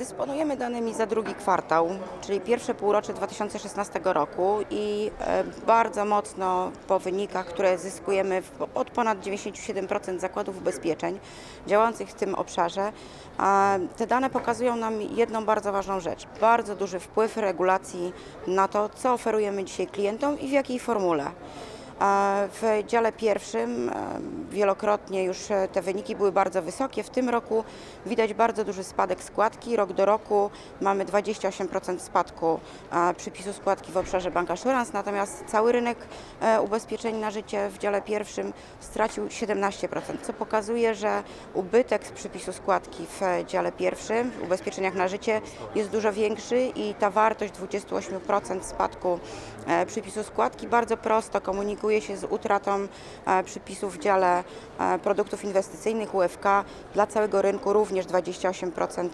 Dysponujemy danymi za drugi kwartał, czyli pierwsze półrocze 2016 roku i e, bardzo mocno po wynikach, które zyskujemy od ponad 97% zakładów ubezpieczeń działających w tym obszarze, te dane pokazują nam jedną bardzo ważną rzecz. Bardzo duży wpływ regulacji na to, co oferujemy dzisiaj klientom i w jakiej formule. W dziale pierwszym wielokrotnie już e, te wyniki były bardzo wysokie. W tym roku widać bardzo duży spadek składki. Rok do roku mamy 28% spadku e, przypisu składki w obszarze bankassurance, natomiast cały rynek e, ubezpieczeń na życie w dziale pierwszym stracił 17%, co pokazuje, że ubytek z przypisu składki w dziale pierwszym w ubezpieczeniach na życie jest dużo większy i ta wartość 28% spadku przypisu składki bardzo prosto komunikuje się z utratą e, przypisów w dziale e, produktów inwestycyjnych UFK. Dla całego rynku również 28%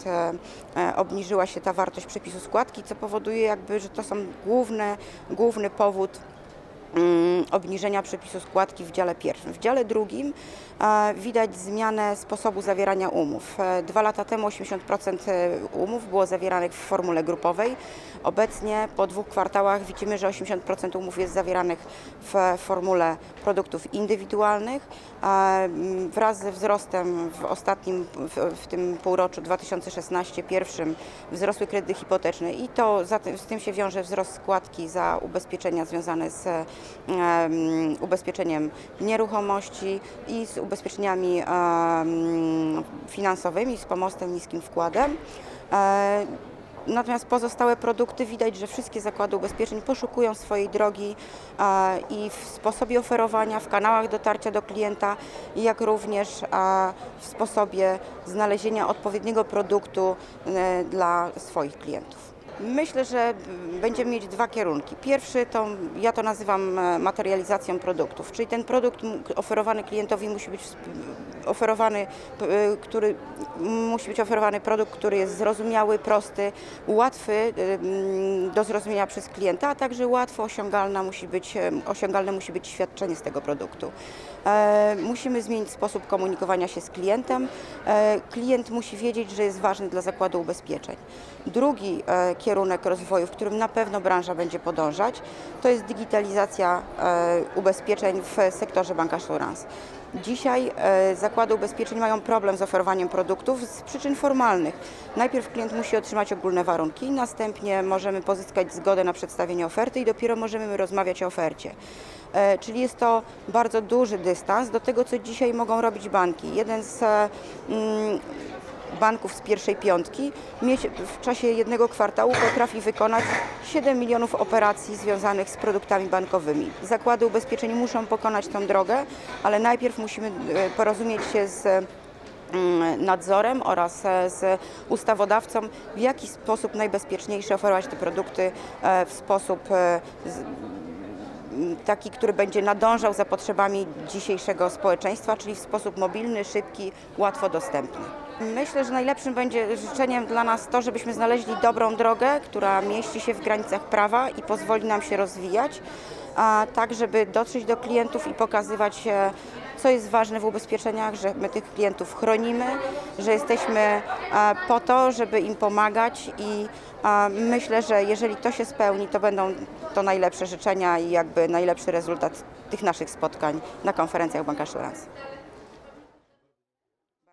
e, obniżyła się ta wartość przypisu składki, co powoduje jakby, że to są główne, główny powód obniżenia przepisu składki w dziale pierwszym. W dziale drugim e, widać zmianę sposobu zawierania umów. E, Dwa lata temu 80% umów było zawieranych w formule grupowej. Obecnie po dwóch kwartałach widzimy, że 80% umów jest zawieranych w formule produktów indywidualnych. E, Wraz ze wzrostem w ostatnim, w, tym półroczu 2016 pierwszym wzrosły kredyty hipoteczne i to z tym się wiąże wzrost składki za ubezpieczenia związane z ubezpieczeniem nieruchomości i z ubezpieczeniami finansowymi z pomostem niskim wkładem. E, Natomiast pozostałe produkty widać, że wszystkie zakłady ubezpieczeń poszukują swojej drogi e, i w sposobie oferowania, w kanałach dotarcia do klienta, jak również e, w sposobie znalezienia odpowiedniego produktu dla swoich klientów. Myślę, że będziemy mieć dwa kierunki. Pierwszy to ja to nazywam e, materializacją produktów, czyli ten produkt oferowany klientowi musi być oferowany, y, który musi być oferowany produkt, który jest zrozumiały, prosty, łatwy y, mm, do zrozumienia przez klienta, a także łatwo osiągalna musi być, em, osiągalne musi być świadczenie z tego produktu. E, Musimy zmienić sposób komunikowania się z klientem. E, Klient musi wiedzieć, że jest ważny dla zakładu ubezpieczeń. Drugi e, kierunek rozwoju, w którym na pewno branża będzie podążać, to jest digitalizacja ubezpieczeń w sektorze bankassurance. Dzisiaj e, zakłady ubezpieczeń mają problem z oferowaniem produktów z przyczyn formalnych. Najpierw klient musi otrzymać ogólne warunki, następnie możemy pozyskać zgodę na przedstawienie oferty i dopiero możemy rozmawiać o ofercie. E, Czyli jest to bardzo duży dystans do tego, co dzisiaj mogą robić banki. Jeden z mm, banków z pierwszej piątki w czasie jednego kwartału potrafi wykonać 7 milionów operacji związanych z produktami bankowymi. Zakłady ubezpieczeń muszą pokonać tą drogę, ale najpierw musimy e, porozumieć się z mm, nadzorem oraz e, z ustawodawcą, w jaki sposób najbezpieczniejsze oferować te produkty e, w sposób z- taki, który będzie nadążał za potrzebami dzisiejszego społeczeństwa, czyli w sposób mobilny, szybki, łatwo dostępny. Myślę, że najlepszym będzie życzeniem dla nas to, żebyśmy znaleźli dobrą drogę, która mieści się w granicach prawa i pozwoli nam się rozwijać, a tak, żeby dotrzeć do klientów i pokazywać, co jest ważne w ubezpieczeniach, że my tych klientów chronimy, że jesteśmy po to, żeby im pomagać i myślę, że jeżeli to się spełni, to będą to najlepsze życzenia i jakby najlepszy rezultat tych naszych spotkań na konferencjach Bank Assurance.